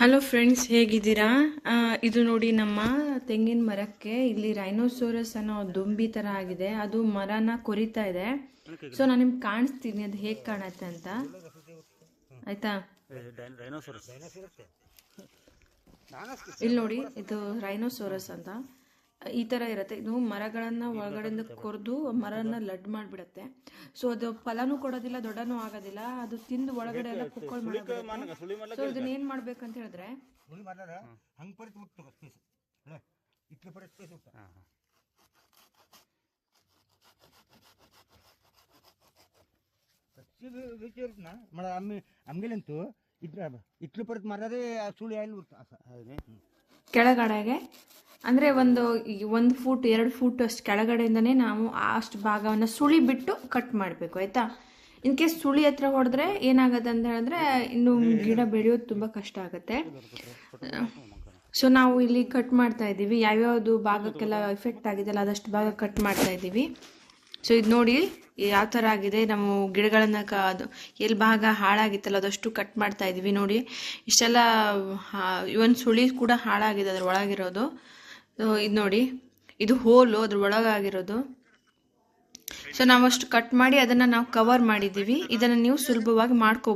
Hello friends ಹೇಗಿದ್ದೀರಾ? ಇದು ನೋಡಿ ನಮ್ಮ ತೆಂಗಿನ ಮರಕ್ಕೆ ಇಲ್ಲಿ ರೈನೋಸೋರಸ್ ಅನ್ನೋ ದುಂಬಿ ಥರ ಆಗಿದೆ. ಅದು ಮರನ ಕೊರಿತಾ ಇದೆ. ಸೊ ನಾನು ನಿಮ್ಗೆ ಕಾಣಿಸ್ತೀನಿ ಅದು ಹೇಗೆ ಕಾಣತ್ತೆ ಅಂತ. ಆಯ್ತಾ? ಇಲ್ಲಿ ನೋಡಿ ಇದು ರೈನೋಸೋರಸ್ ಅಂತ. ಈ ಥರ ಇರುತ್ತೆ. ಇದು ಮರಗಳನ್ನ ಒಳಗಡೆಯಿಂದ ಕೊರೆದು ಮರನ ಲಡ್ ಮಾಡ್ಬಿಡತ್ತೆ. ಸೊ ಅದು ಫಲನೂ ಕೊಡೋದಿಲ್ಲ ದೊಡ್ಡನೂ ಆಗೋದಿಲ್ಲ. ಅದು ತಿಂದು ಒಳಗಡೆ ಎಲ್ಲ ಕುಕ್ಕೊಳ್ ಮಾಡಿಬಿಡುತ್ತೆ ಸೊ ಇದನ್ನ ಏನು ಮಾಡ್ಬೇಕಂತ ಹೇಳಿದ್ರೆ ಇಟ್ಲು ಇಟ್ಲು ಪರಿತ್ ಮಾರದೇ ಸುಳಿ ಆಯ್ಲು ಕೆಳಗಡೆಗೆ ಅಂದರೆ ಒಂದು ಒಂದು ಫೂಟ್, ಎರಡು ಫೂಟ್ ಅಷ್ಟು ಕೆಳಗಡೆಯಿಂದನೇ ನಾವು ಅಷ್ಟು ಭಾಗವನ್ನು ಸುಳಿ ಬಿಟ್ಟು ಕಟ್ ಮಾಡಬೇಕು, ಆಯಿತಾ? ಇನ್ ಕೇಸ್ ಸುಳಿ ಹತ್ರ ಹೊಡೆದ್ರೆ ಏನಾಗುತ್ತೆ ಅಂತ ಹೇಳಿದ್ರೆ ಇನ್ನು ಗಿಡ ಬೆಳೆಯೋದು ತುಂಬ ಕಷ್ಟ ಆಗುತ್ತೆ. ಸೊ ನಾವು ಇಲ್ಲಿ ಕಟ್ ಮಾಡ್ತಾ ಇದ್ದೀವಿ. ಯಾವ್ಯಾವುದು ಭಾಗಕ್ಕೆಲ್ಲ ಎಫೆಕ್ಟ್ ಆಗಿದೆಯಲ್ಲ ಅದಷ್ಟು ಭಾಗ ಕಟ್ ಮಾಡ್ತಾ ಇದ್ದೀವಿ. ಸೊ ಇದು ನೋಡಿ ಯಾವ ಥರ ಆಗಿದೆ. ನಾವು ಗಿಡಗಳನ್ನ ಕ ಅದು ಎಲ್ಲಿ ಭಾಗ ಹಾಳಾಗಿತ್ತಲ್ಲ ಅದಷ್ಟು ಕಟ್ ಮಾಡ್ತಾ ಇದ್ದೀವಿ ನೋಡಿ. ಇಷ್ಟೆಲ್ಲ ಒಂದು ಸುಳಿ ಕೂಡ ಹಾಳಾಗಿದೆ ಅದ್ರ ಒಳಗಿರೋದು ಇದು ನೋಡಿ. ಇದು ಹೋಲು, ಅದ್ರ ಒಳಗಾಗಿರೋದು. ಸೊ ನಾವಷ್ಟು ಕಟ್ ಮಾಡಿ ಅದನ್ನು ನಾವು ಕವರ್ ಮಾಡಿದ್ದೀವಿ. ಇದನ್ನು ನೀವು ಸುಲಭವಾಗಿ ಮಾಡ್ಕೋ